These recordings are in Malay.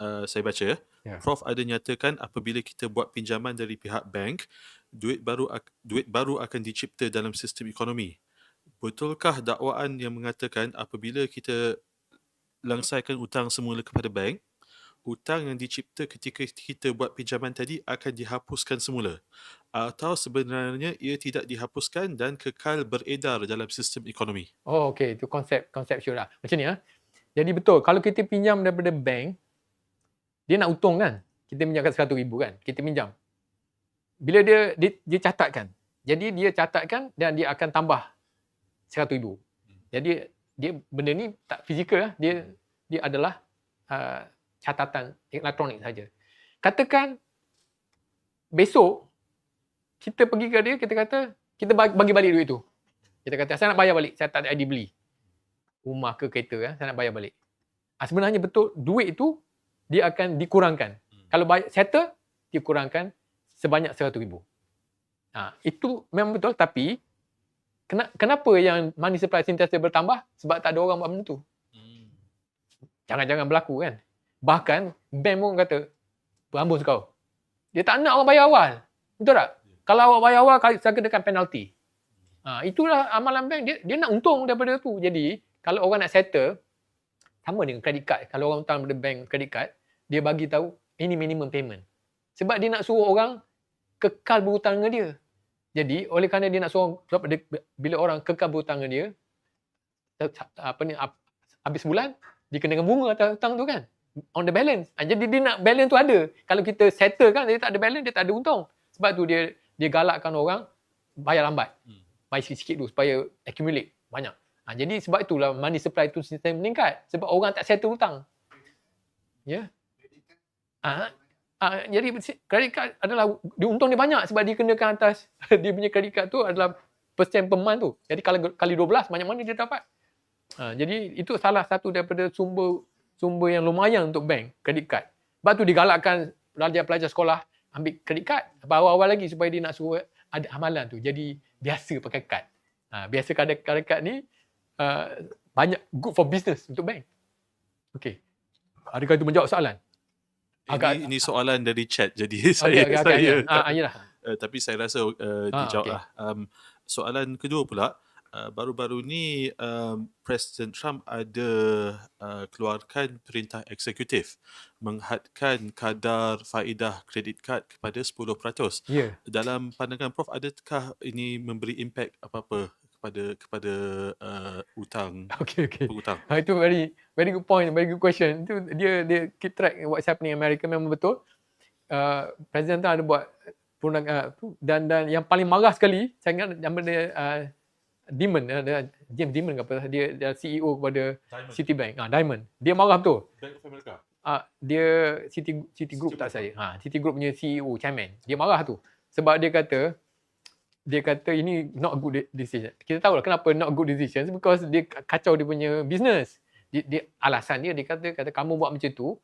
uh, saya baca. Ya. Prof ada nyatakan apabila kita buat pinjaman dari pihak bank, duit baru duit baru akan dicipta dalam sistem ekonomi. Betulkah dakwaan yang mengatakan apabila kita langsaikan hutang semula kepada bank, hutang yang dicipta ketika kita buat pinjaman tadi akan dihapuskan semula? Atau sebenarnya ia tidak dihapuskan dan kekal beredar dalam sistem ekonomi? Oh, okey. Itu konsep konseptual lah. Macam ni ya. Jadi betul. Kalau kita pinjam daripada bank, dia nak untung kan? Kita pinjamkan RM100,000 kan? Kita pinjam. Bila dia, dia dia catatkan. Jadi dia catatkan dan dia akan tambah RM100,000. Jadi dia benda ni tak fizikal lah. Dia dia adalah uh, catatan elektronik saja. Katakan besok kita pergi ke dia, kita kata kita bagi, balik duit tu. Kita kata saya nak bayar balik, saya tak ada ID beli. Rumah ke kereta kan, saya nak bayar balik. Ah, sebenarnya betul duit tu dia akan dikurangkan. Hmm. Kalau bayar settle dikurangkan sebanyak RM100,000. Ha, itu memang betul tapi kena, kenapa yang money supply sentiasa bertambah? Sebab tak ada orang buat benda tu. Hmm. Jangan-jangan berlaku kan. Bahkan bank pun kata berambus kau. Dia tak nak orang bayar awal. Betul tak? Kalau awak bayar awal saya kenakan penalti. Ha, itulah amalan bank dia dia nak untung daripada tu. Jadi kalau orang nak settle sama dengan credit card. Kalau orang hutang daripada bank credit card, dia bagi tahu ini minimum payment. Sebab dia nak suruh orang kekal berhutang dengan dia. Jadi oleh kerana dia nak suruh sebab dia, bila orang kekal berhutang dengan dia apa ni habis bulan dia kenakan bunga atas hutang tu kan on the balance. Ha, jadi dia nak balance tu ada. Kalau kita settle kan dia tak ada balance dia tak ada untung. Sebab tu dia dia galakkan orang bayar lambat. Hmm. Bayar sikit-sikit dulu supaya accumulate banyak. Ha, jadi sebab itulah money supply tu sistem meningkat. Sebab orang tak settle hutang. Ya. Ah, ah, jadi credit card adalah dia untung dia banyak sebab dia kenakan atas dia punya credit card tu adalah persen per month tu. Jadi kalau kali 12 banyak mana dia dapat. Ha, jadi itu salah satu daripada sumber sumber yang lumayan untuk bank credit card. Sebab tu digalakkan pelajar-pelajar sekolah ambil credit card awal-awal lagi supaya dia nak suruh ada amalan tu. Jadi biasa pakai kad. Ha, biasa credit card ni uh, banyak good for business untuk bank. Okey. Adakah itu menjawab soalan? Agak- ini, ini soalan dari chat jadi Oh, saya ya, agak- saya agak- Ah, ayolah. uh, tapi saya rasa uh, Ah, dijawab okey. lah. Um, soalan kedua pula uh, baru-baru ni um, Presiden Trump ada uh, keluarkan perintah eksekutif menghadkan kadar faedah kredit kad kepada 10%. Ya. Dalam pandangan Prof adakah ini memberi impak apa-apa kepada kepada uh, hutang Okey okey. penghutang? Ha, itu very very good point, very good question. Itu dia dia keep track what's happening in America memang betul. Uh, Presiden tu ada buat perundang uh, tu dan dan yang paling marah sekali saya ingat nama dia uh, Dimon uh, dia, James Dimon ke apa dia, dia CEO kepada Citibank. Ah Diamond. Dia marah betul. Bank of America. Ah dia City City Group tak saya. Ha City Group punya CEO chairman. Dia marah tu. Sebab dia kata dia kata ini not good de- decision. Kita tahu lah kenapa not good decision because dia kacau dia punya business. Dia, dia alasan dia dia kata kata kamu buat macam tu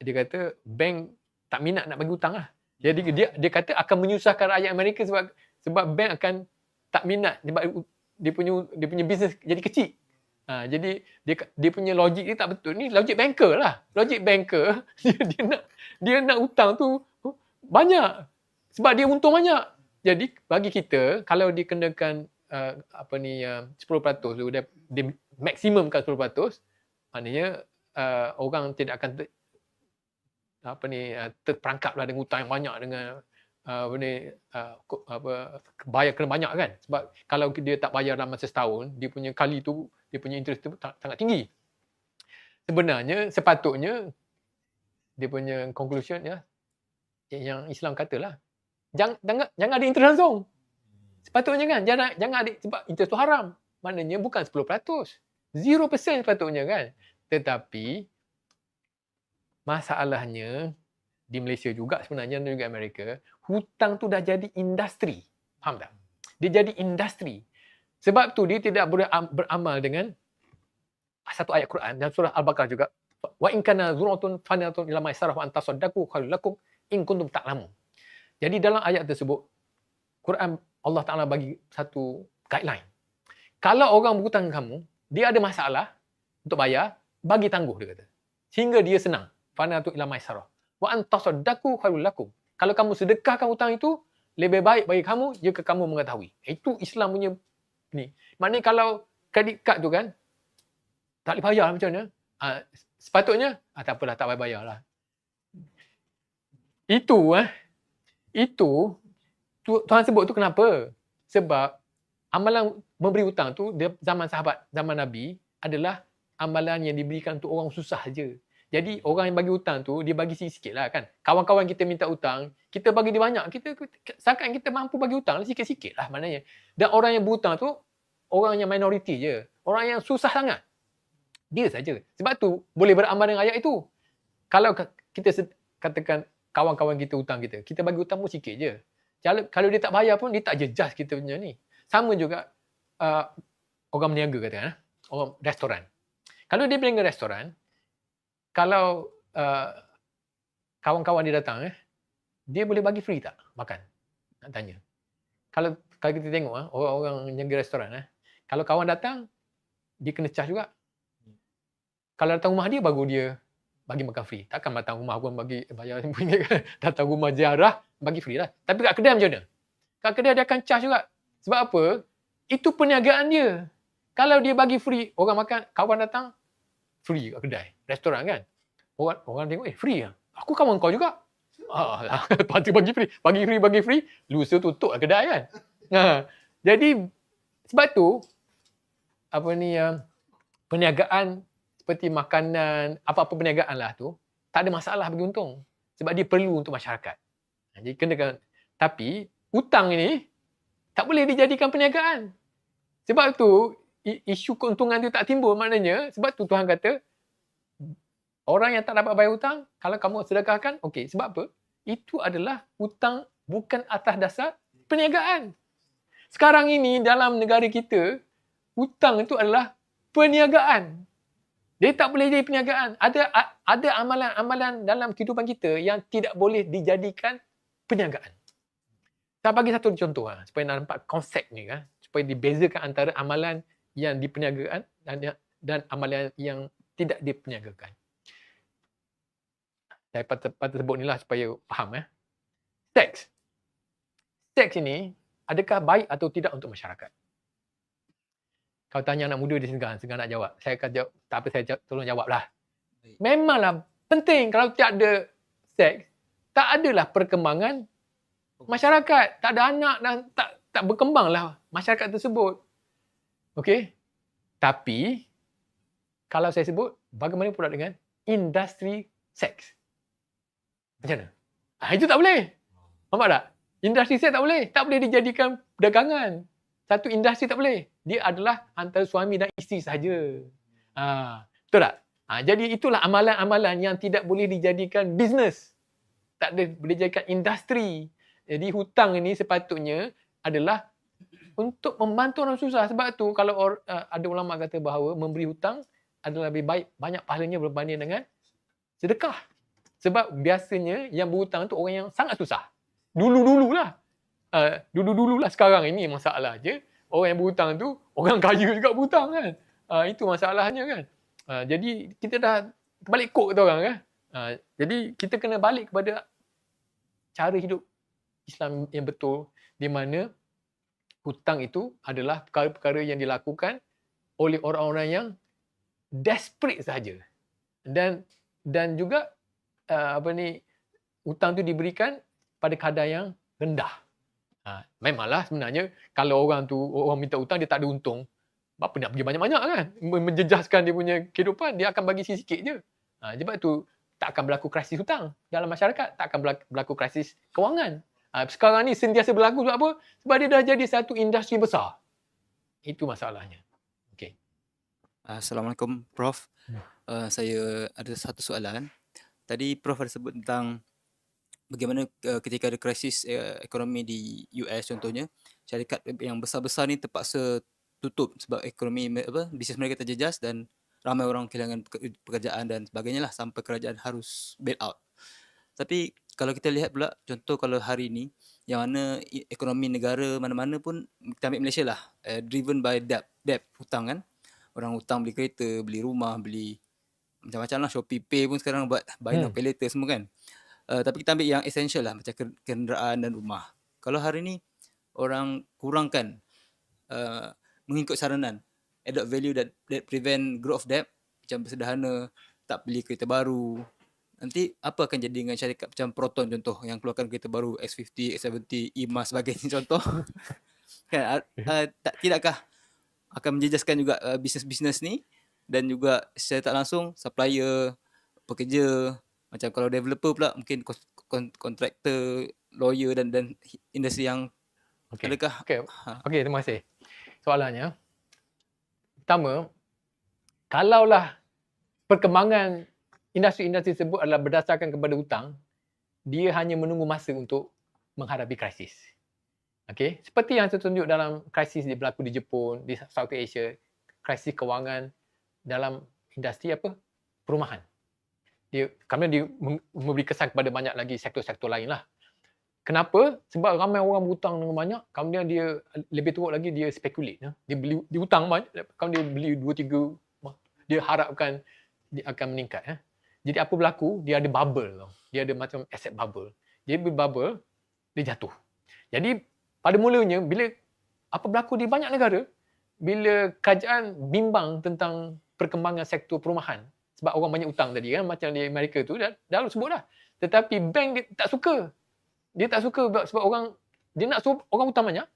dia kata bank tak minat nak bagi hutang lah. Jadi dia dia kata akan menyusahkan rakyat Amerika sebab sebab bank akan tak minat sebab dia punya dia punya business jadi kecil. Ha, jadi dia dia punya logik dia tak betul. Ni logik banker lah. Logik banker dia, dia nak dia nak hutang tu banyak. Sebab dia untung banyak. Jadi bagi kita kalau dikenakan uh, apa ni uh, 10% tu dia, dia maksimumkan 10% maknanya uh, orang tidak akan ter, apa ni uh, terperangkap lah dengan hutang yang banyak dengan uh, apa ni uh, apa bayar kena banyak kan? Sebab kalau dia tak bayar dalam masa setahun dia punya kali tu dia punya interest tu sangat tinggi. Sebenarnya sepatutnya dia punya conclusion ya yang Islam katalah jangan jangan jangan ada interest langsung. Sepatutnya kan jangan jangan ada sebab interest tu haram. Maknanya bukan 10% 0% sepatutnya kan. Tetapi masalahnya di Malaysia juga sebenarnya dan juga Amerika hutang tu dah jadi industri. Faham tak? Dia jadi industri. Sebab tu dia tidak boleh am- beramal dengan satu ayat Quran. Dan surah Al-Baqarah juga wa in kana zuratun fanatun ila ma saraf an tasaddaqu lakum in kuntum ta'lamun jadi dalam ayat tersebut Quran Allah Taala bagi satu guideline kalau orang berhutang kamu dia ada masalah untuk bayar bagi tangguh dia kata sehingga dia senang fana tu ila maisarah. Wa an tasaddaqu khairul lakum. Kalau kamu sedekahkan hutang itu lebih baik bagi kamu jika kamu mengetahui. Itu Islam punya ni. Maknanya kalau kredit card tu kan tak boleh bayar macam mana? Ah, sepatutnya ah, tak apalah tak payah bayar lah. Itu eh itu tu, Tuhan sebut tu kenapa? Sebab amalan memberi hutang tu dia zaman sahabat zaman Nabi adalah amalan yang diberikan untuk orang susah je. Jadi orang yang bagi hutang tu dia bagi sikit-sikit lah kan. Kawan-kawan kita minta hutang, kita bagi dia banyak. Kita seakan kita mampu bagi hutang sikit-sikit lah maknanya. Dan orang yang berhutang tu orang yang minoriti je. Orang yang susah sangat. Dia saja. Sebab tu boleh beramal dengan ayat itu. Kalau kita katakan kawan-kawan kita hutang kita, kita bagi hutang pun sikit je. Kalau, kalau dia tak bayar pun dia tak jejas kita punya ni. Sama juga uh, orang berniaga katakan, eh? orang restoran. Kalau dia berniaga restoran, kalau uh, kawan-kawan dia datang, eh, dia boleh bagi free tak makan? Nak tanya. Kalau kalau kita tengok eh, orang-orang jaga restoran, eh, kalau kawan datang, dia kena charge juga. Kalau datang rumah dia, baru dia bagi makan free. Takkan datang rumah pun bagi eh, bayar RM10 kan. Datang rumah ziarah, bagi free lah. Tapi kat kedai macam mana? Kat kedai dia akan charge juga. Sebab apa? Itu perniagaan dia. Kalau dia bagi free, orang makan, kawan datang, free kat kedai. Restoran kan. Orang, orang tengok, eh free lah. Aku kawan kau juga. Ah, lah. Bagi free. Bagi free, bagi free. Lusa tutup lah kedai kan. Ha. Jadi, sebab tu, apa ni, uh, perniagaan seperti makanan, apa-apa perniagaan lah tu, tak ada masalah bagi untung. Sebab dia perlu untuk masyarakat. Ha, jadi kena kan. Tapi, hutang ini tak boleh dijadikan perniagaan. Sebab tu, isu keuntungan tu tak timbul maknanya sebab tu Tuhan kata orang yang tak dapat bayar hutang kalau kamu sedekahkan okey sebab apa itu adalah hutang bukan atas dasar perniagaan sekarang ini dalam negara kita hutang itu adalah perniagaan dia tak boleh jadi perniagaan ada ada amalan-amalan dalam kehidupan kita yang tidak boleh dijadikan perniagaan saya bagi satu contoh lah, supaya nampak konsep ni kan supaya dibezakan antara amalan yang diperniagakan dan dan amalan yang tidak diperniagakan. Saya patut, patut sebut ni lah supaya faham. Eh. Seks. Seks ini adakah baik atau tidak untuk masyarakat? Kalau tanya anak muda dia segan, segan nak jawab. Saya akan jawab, tak apa saya jawab, tolong jawab lah. Memanglah penting kalau tak ada seks, tak adalah perkembangan masyarakat. Tak ada anak dan tak tak berkembanglah masyarakat tersebut. Okey. Tapi kalau saya sebut bagaimana pula dengan industri seks? Macam mana? Ah, itu tak boleh. Nampak tak? Industri seks tak boleh. Tak boleh dijadikan dagangan. Satu industri tak boleh. Dia adalah antara suami dan isteri saja. Ha, betul tak? Ha, jadi itulah amalan-amalan yang tidak boleh dijadikan bisnes. Tak boleh dijadikan industri. Jadi hutang ini sepatutnya adalah untuk membantu orang susah. Sebab tu kalau or, uh, ada ulama kata bahawa memberi hutang adalah lebih baik banyak pahalanya berbanding dengan sedekah. Sebab biasanya yang berhutang tu orang yang sangat susah. Dulu-dululah. Uh, dulu-dululah sekarang ini masalah je. Orang yang berhutang tu orang kaya juga berhutang kan. Uh, itu masalahnya kan. Uh, jadi kita dah balik kok kata orang kan. Uh, jadi kita kena balik kepada cara hidup Islam yang betul di mana hutang itu adalah perkara-perkara yang dilakukan oleh orang-orang yang desperate saja. Dan dan juga uh, apa ni hutang itu diberikan pada kadar yang rendah. Ha, memanglah sebenarnya kalau orang tu orang minta hutang dia tak ada untung. Apa nak pergi banyak-banyak kan? Menjejaskan dia punya kehidupan, dia akan bagi sikit je. Ha, sebab tu tak akan berlaku krisis hutang dalam masyarakat, tak akan berlaku krisis kewangan. Ha, sekarang ni sentiasa berlaku sebab apa? Sebab dia dah jadi satu industri besar. Itu masalahnya. Okay. Assalamualaikum Prof. Uh, saya ada satu soalan. Tadi Prof ada sebut tentang bagaimana uh, ketika ada krisis uh, ekonomi di US contohnya, syarikat yang besar-besar ni terpaksa tutup sebab ekonomi apa bisnes mereka terjejas dan ramai orang kehilangan pekerjaan dan sebagainya lah sampai kerajaan harus bail out. Tapi kalau kita lihat pula contoh kalau hari ni yang mana ekonomi negara mana-mana pun kita ambil Malaysia lah uh, driven by debt debt hutang kan orang hutang beli kereta beli rumah beli macam-macam lah Shopee Pay pun sekarang buat buy now Hmm. pay later semua kan. Uh, tapi kita ambil yang essential lah macam ken- kenderaan dan rumah. Kalau hari ni orang kurangkan uh, mengikut saranan added value that, that prevent growth of debt macam sederhana tak beli kereta baru nanti apa akan jadi dengan syarikat? Macam Proton contoh yang keluarkan kereta baru X50, X70, EMAS sebagainya contoh. Kan uh, tak tidakkah akan menjejaskan juga uh, bisnes-bisnes ni? Dan juga secara tak langsung supplier pekerja macam kalau developer pula mungkin kontraktor lawyer dan dan industri yang Okey. adakah Okey. Ha. Okey, terima kasih. Soalannya pertama, kalaulah perkembangan industri-industri tersebut adalah berdasarkan kepada hutang, dia hanya menunggu masa untuk menghadapi krisis. Okey, seperti yang tertunjuk dalam krisis yang berlaku di Jepun, di Southeast Asia, krisis kewangan dalam industri apa? Perumahan. Dia kemudian dia mem- memberi kesan kepada banyak lagi sektor-sektor lain lah. Kenapa? Sebab ramai orang berhutang dengan banyak, kemudian dia lebih teruk lagi dia speculate. Ya. Dia beli dia hutang banyak, kemudian dia beli 2 3 dia harapkan dia akan meningkat ya. Jadi apa berlaku? Dia ada bubble tau. Dia ada macam asset bubble. Dia bila bubble, dia jatuh. Jadi pada mulanya bila apa berlaku di banyak negara, bila kerajaan bimbang tentang perkembangan sektor perumahan sebab orang banyak hutang tadi kan macam di Amerika tu dah dah sebut dah. Tetapi bank dia tak suka. Dia tak suka sebab, orang dia nak suruh orang hutang banyak.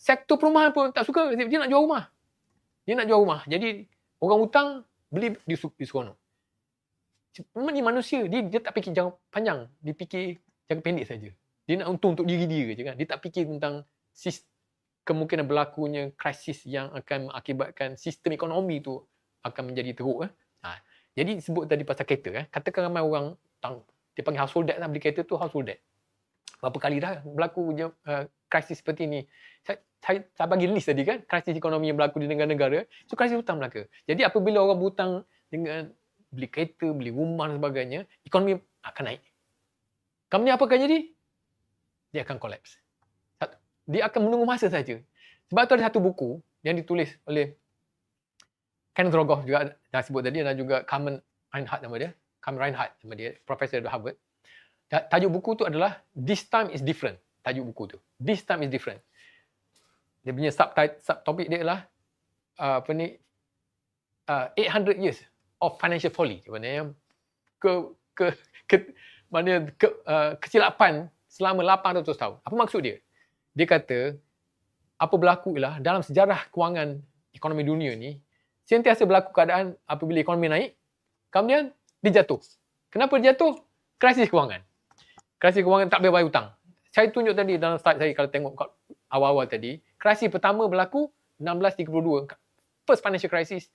Sektor perumahan pun tak suka. Dia nak jual rumah. Dia nak jual rumah. Jadi orang hutang beli di, di seronok. Memang ni manusia. Dia, dia tak fikir jangka panjang. Dia fikir jangka pendek saja. Dia nak untung untuk diri dia je kan. Dia tak fikir tentang sis, kemungkinan berlakunya krisis yang akan mengakibatkan sistem ekonomi tu akan menjadi teruk. Eh. Jadi sebut tadi pasal kereta. Eh. Katakan ramai orang tang, dia panggil household debt lah. Beli kereta tu household debt. Berapa kali dah berlaku je, uh, krisis seperti ni. Saya, saya, saya bagi list tadi kan. Krisis ekonomi yang berlaku di negara-negara. So krisis hutang Melaka. Jadi apabila orang berhutang dengan beli kereta, beli rumah dan sebagainya, ekonomi akan naik. Kemudian apa akan jadi? Dia akan collapse. Dia akan menunggu masa saja. Sebab tu ada satu buku yang ditulis oleh Kenneth Rogoff juga dah sebut tadi dan juga Carmen Reinhardt nama dia. Carmen Reinhardt nama dia, profesor di Harvard. Ta- Tajuk buku tu adalah This Time is Different. Tajuk buku tu. This Time is Different. Dia punya subtitle, subtopik dia adalah uh, apa ni uh, 800 years of financial folly maknanya ke ke ke mana ke, uh, kesilapan selama 800 tahun. Apa maksud dia? Dia kata apa berlaku ialah dalam sejarah kewangan ekonomi dunia ni sentiasa berlaku keadaan apabila ekonomi naik kemudian dia jatuh. Kenapa dia jatuh? Krisis kewangan. Krisis kewangan tak boleh bayar hutang. Saya tunjuk tadi dalam slide saya kalau tengok awal-awal tadi, krisis pertama berlaku 1632. First financial crisis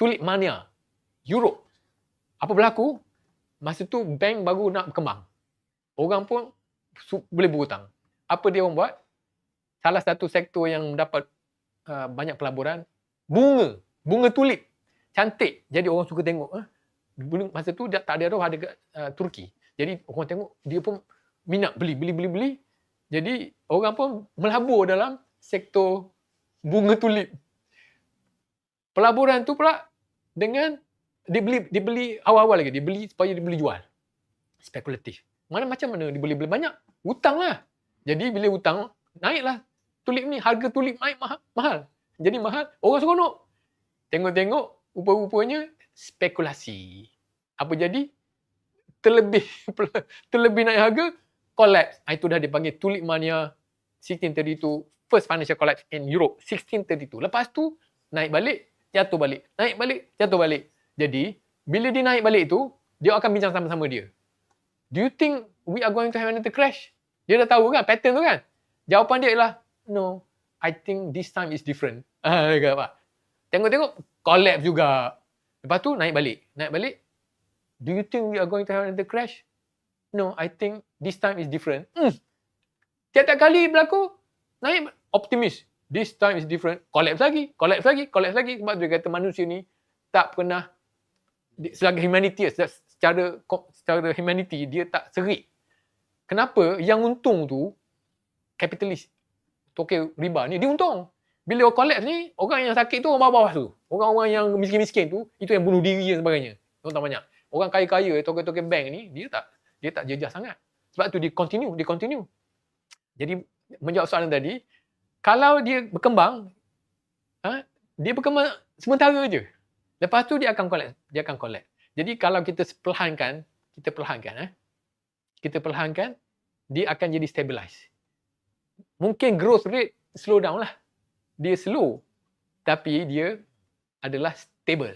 tulip mania Europe. Apa berlaku? Masa tu bank baru nak berkembang. Orang pun su- boleh berhutang. Apa dia orang buat? Salah satu sektor yang mendapat uh, banyak pelaburan, bunga. Bunga tulip. Cantik. Jadi orang suka tengok. Eh? Masa tu tak ada roh ada kat uh, Turki. Jadi orang tengok, dia pun minat beli, beli, beli, beli. Jadi orang pun melabur dalam sektor bunga tulip. Pelaburan tu pula dengan dia beli dia beli awal-awal lagi dia beli supaya dia beli jual spekulatif mana macam mana dia boleh beli banyak hutang lah jadi bila hutang naiklah tulip ni harga tulip naik mahal, mahal. jadi mahal orang seronok tengok-tengok rupa-rupanya spekulasi apa jadi terlebih terlebih naik harga collapse Ah, itu dah dipanggil tulip mania 1632 first financial collapse in Europe 1632 lepas tu naik balik jatuh balik naik balik jatuh balik jadi, bila dia naik balik tu, dia akan bincang sama-sama dia. Do you think we are going to have another crash? Dia dah tahu kan pattern tu kan? Jawapan dia ialah, no, I think this time is different. Ah, dia? Tengok-tengok, collapse juga. Lepas tu naik balik. Naik balik, do you think we are going to have another crash? No, I think this time is different. Hmm. Tiap-tiap kali berlaku, naik optimis. This time is different. Collapse lagi, collapse lagi, collapse lagi. Sebab dia kata manusia ni tak pernah sebagai humanity secara secara humanity dia tak serik. Kenapa? Yang untung tu kapitalis tokek riba ni dia untung. Bila orang collapse ni, orang yang sakit tu orang bawah-bawah tu. Orang-orang yang miskin-miskin tu, itu yang bunuh diri dan sebagainya. hutang banyak. Orang kaya-kaya, token-token bank ni, dia tak dia tak jejah sangat. Sebab tu dia continue, dia continue. Jadi menjawab soalan tadi, kalau dia berkembang, ha, dia berkembang sementara je. Lepas tu dia akan collapse, dia akan collapse. Jadi kalau kita perlahankan, kita perlahankan eh. Kita perlahankan, dia akan jadi stabilize. Mungkin growth rate slow down lah. Dia slow. Tapi dia adalah stable.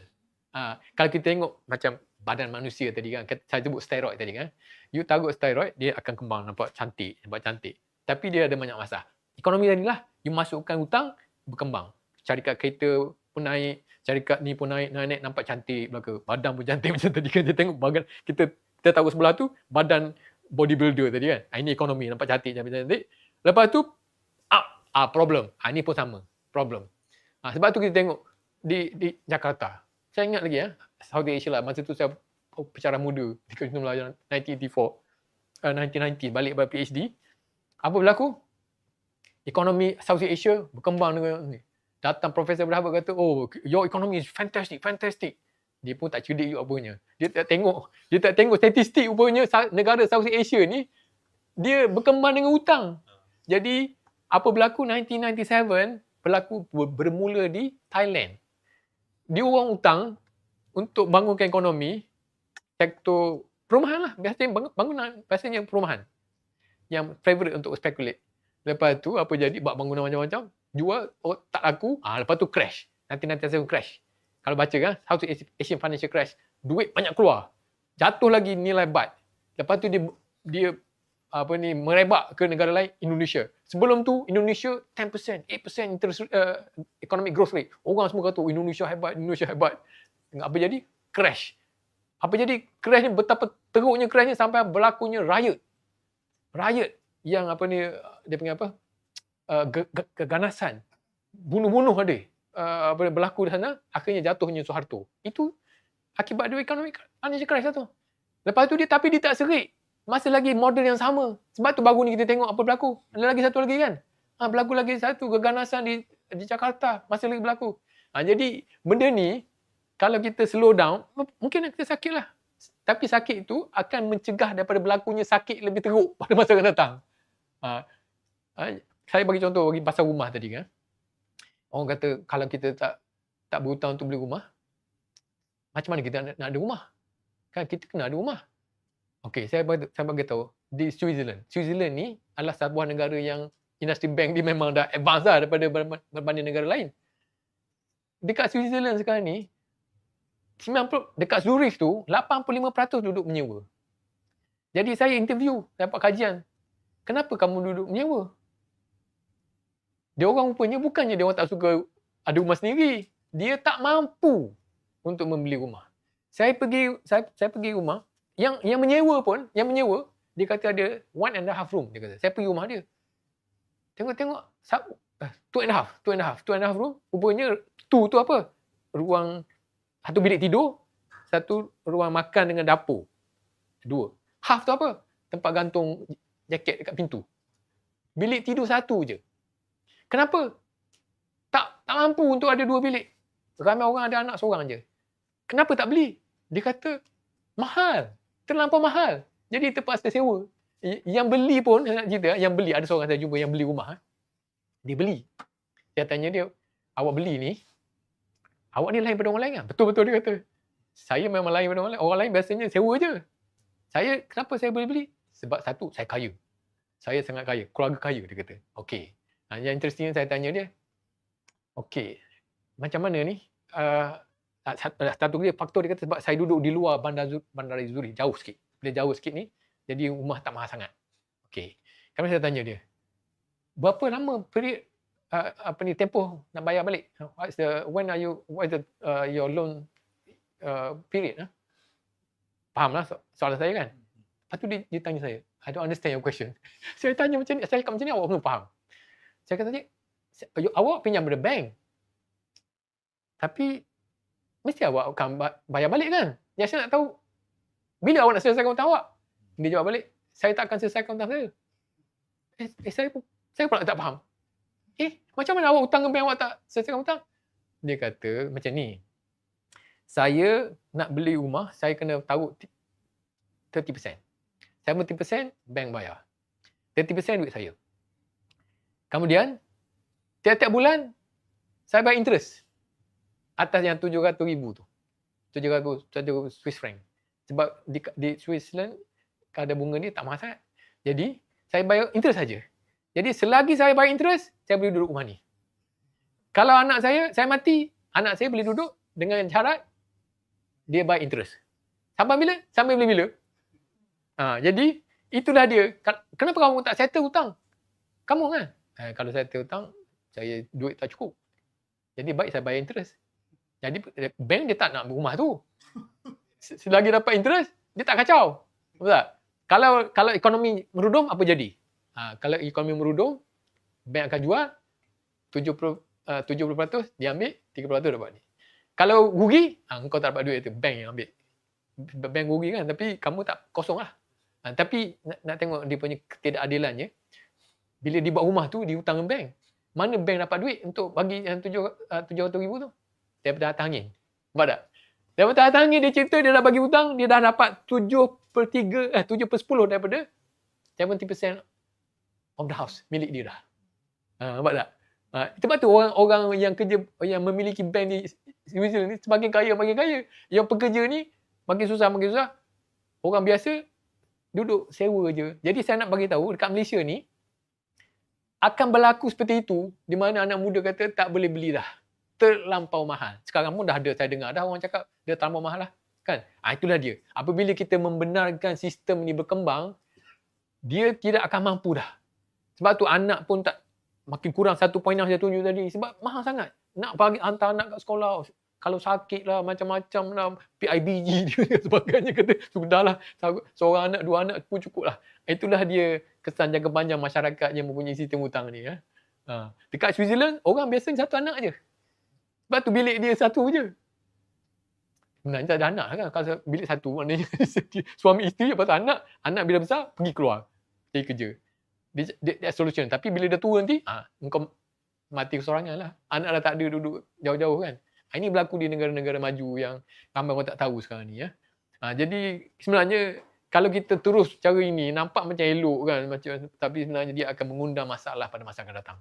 Ha, kalau kita tengok macam badan manusia tadi kan, saya sebut steroid tadi kan. You target steroid, dia akan kembang nampak cantik, nampak cantik. Tapi dia ada banyak masalah. Ekonomi tadi lah, you masukkan hutang, berkembang. Syarikat kereta pun naik, syarikat ni pun naik, naik, naik nampak cantik belaka. Badan pun cantik macam tadi kan. Kita tengok bagan, kita kita tahu sebelah tu, badan bodybuilder tadi kan. Ah, ini ekonomi, nampak cantik, cantik, cantik. Lepas tu, up, ah, problem. Ah, ini pun sama, problem. Ah, sebab tu kita tengok di di Jakarta. Saya ingat lagi ya, Saudi Asia lah. Masa tu saya pecara muda dekat Universiti Melayu 1984. Uh, 1990 balik pada PhD. Apa berlaku? Ekonomi Southeast Asia berkembang dengan ni. Datang Profesor Berhabat kata, oh, your economy is fantastic, fantastic. Dia pun tak cerdik juga apanya. Dia tak tengok, dia tak tengok statistik rupanya negara Southeast Asia ni, dia berkembang dengan hutang. Jadi, apa berlaku 1997, berlaku bermula di Thailand. Dia orang hutang untuk bangunkan ekonomi, sektor perumahan lah. Biasanya bangunan, biasanya perumahan. Yang favorite untuk speculate. Lepas tu apa jadi buat bangunan macam-macam, jual oh, tak laku, ah lepas tu crash. Nanti nanti saya crash. Kalau baca kan, how to Asian financial crash, duit banyak keluar. Jatuh lagi nilai baht. Lepas tu dia dia apa ni merebak ke negara lain Indonesia. Sebelum tu Indonesia 10%, 8% interest uh, economic growth rate. Orang semua kata oh, Indonesia hebat, Indonesia hebat. Apa jadi? Crash. Apa jadi? Crash ni betapa teruknya crash ni sampai berlakunya riot. Riot yang apa ni dia panggil apa uh, keganasan bunuh-bunuh ada uh, apa berlaku di sana akhirnya jatuhnya Soeharto itu akibat dia ekonomi financial crisis tu lepas tu dia tapi dia tak serik masih lagi model yang sama sebab tu baru ni kita tengok apa berlaku ada lagi satu lagi kan ha, berlaku lagi satu keganasan di di Jakarta masih lagi berlaku ha, jadi benda ni kalau kita slow down mungkin kita sakit lah tapi sakit itu akan mencegah daripada berlakunya sakit lebih teruk pada masa akan datang. Ha, ha, saya bagi contoh bagi pasal rumah tadi kan. Orang kata kalau kita tak tak berhutang untuk beli rumah, macam mana kita nak, nak ada rumah? Kan kita kena ada rumah. Okey, saya saya bagi tahu di Switzerland. Switzerland ni adalah sebuah negara yang industri bank dia memang dah advance lah daripada berbanding negara lain. Dekat Switzerland sekarang ni 90 dekat Zurich tu 85% duduk menyewa. Jadi saya interview dapat kajian kenapa kamu duduk menyewa? Dia orang rupanya bukannya dia orang tak suka ada rumah sendiri. Dia tak mampu untuk membeli rumah. Saya pergi saya, saya pergi rumah yang yang menyewa pun, yang menyewa dia kata ada one and a half room dia kata. Saya pergi rumah dia. Tengok-tengok eh, two and a half, two and a half, two and a half room. Rupanya two tu apa? Ruang satu bilik tidur, satu ruang makan dengan dapur. Dua. Half tu apa? Tempat gantung jaket dekat pintu. Bilik tidur satu je. Kenapa? Tak tak mampu untuk ada dua bilik. Ramai orang ada anak seorang je. Kenapa tak beli? Dia kata mahal. Terlampau mahal. Jadi terpaksa sewa. Yang beli pun, saya nak cerita, yang beli, ada seorang saya jumpa yang beli rumah. Dia beli. Saya tanya dia, awak beli ni, awak ni lain daripada orang lain kan? Betul-betul dia kata. Saya memang lain daripada orang lain. Orang lain biasanya sewa je. Saya, kenapa saya boleh beli? Sebab satu, saya kaya. Saya sangat kaya. Keluarga kaya, dia kata. Okey. Ha, yang interesting saya tanya dia, okey, macam mana ni? Uh, satu dia faktor dia kata sebab saya duduk di luar bandar bandar Zurich jauh sikit. Bila jauh sikit ni, jadi rumah tak mahal sangat. Okey. Kami saya tanya dia, berapa lama period uh, apa ni tempoh nak bayar balik? What's the when are you what is the uh, your loan uh, period? Huh? Fahamlah so, soalan saya kan? Lepas tu dia, dia tanya saya, I don't understand your question. saya tanya macam ni, saya cakap macam ni, awak belum faham. Saya kata awak pinjam dari bank. Tapi, mesti awak akan bayar balik kan? Yang saya nak tahu, bila awak nak selesaikan hutang awak? Dia jawab balik, saya tak akan selesaikan hutang saya. Eh, eh saya pun, saya pun tak faham. Eh, macam mana awak hutang bank awak tak selesaikan hutang? Dia kata macam ni. saya nak beli rumah, saya kena taruh ti- 30%. 70% bank bayar. 30% duit saya. Kemudian, tiap-tiap bulan, saya bayar interest. Atas yang 700 ribu tu. 700, 700 Swiss franc. Sebab di, di Switzerland, kadar bunga ni tak mahal. Jadi, saya bayar interest saja. Jadi, selagi saya bayar interest, saya boleh duduk rumah ni. Kalau anak saya, saya mati, anak saya boleh duduk dengan syarat dia bayar interest. Sampai bila? Sampai bila-bila. Ha, jadi, itulah dia. Kenapa kamu tak settle hutang? Kamu kan? Ha, kalau settle hutang, saya duit tak cukup. Jadi, baik saya bayar interest. Jadi, bank dia tak nak rumah tu. Se- Selagi dapat interest, dia tak kacau. Betul tak? Kalau kalau ekonomi merudum, apa jadi? Ha, kalau ekonomi merudum, bank akan jual 70 uh, 70% dia ambil, 30% dapat ni. Kalau rugi, ha, kau tak dapat duit tu, bank yang ambil. Bank rugi kan, tapi kamu tak kosong lah. Ha, tapi nak, nak tengok dia punya ketidakadilannya, bila dia buat rumah tu, dia hutang bank. Mana bank dapat duit untuk bagi yang tujuh, uh, 700 ribu tu? Daripada angin. Nampak tak? Daripada angin dia cerita dia dah bagi hutang, dia dah dapat 7 per 3, eh 7 per 10 daripada 70% of the house milik dia dah. Ha, nampak tak? Ha, sebab tu orang-orang yang kerja yang memiliki bank di Switzerland ni semakin kaya makin kaya. Yang pekerja ni makin susah makin susah. Orang biasa duduk sewa je. Jadi saya nak bagi tahu dekat Malaysia ni akan berlaku seperti itu di mana anak muda kata tak boleh beli dah. Terlampau mahal. Sekarang pun dah ada saya dengar dah orang cakap dia terlampau mahal lah. Kan? Ha, itulah dia. Apabila kita membenarkan sistem ni berkembang, dia tidak akan mampu dah. Sebab tu anak pun tak makin kurang satu poin yang saya tunjuk tadi. Sebab mahal sangat. Nak bagi hantar anak kat sekolah. Kalau sakit lah, macam-macam lah. PIBG dia sebagainya. Kata, sudahlah. Seorang anak, dua anak pun cukup lah. Itulah dia kesan jangka panjang masyarakat yang mempunyai sistem hutang ni. Ya. Ha. Dekat Switzerland, orang biasa satu anak je. Sebab tu bilik dia satu je. Sebenarnya tak ada anak kan. Kalau bilik satu maknanya suami isteri lepas tu anak. Anak bila besar, pergi keluar. Cari kerja. Dia, dia, dia solution. Tapi bila dah tua nanti, ah, engkau mati kesorangan lah. Anak dah tak ada duduk jauh-jauh kan. Ah, Ini berlaku di negara-negara maju yang ramai orang tak tahu sekarang ni. Ya. Ah, jadi sebenarnya kalau kita terus cara ini nampak macam elok kan. macam Tapi sebenarnya dia akan mengundang masalah pada masa akan datang.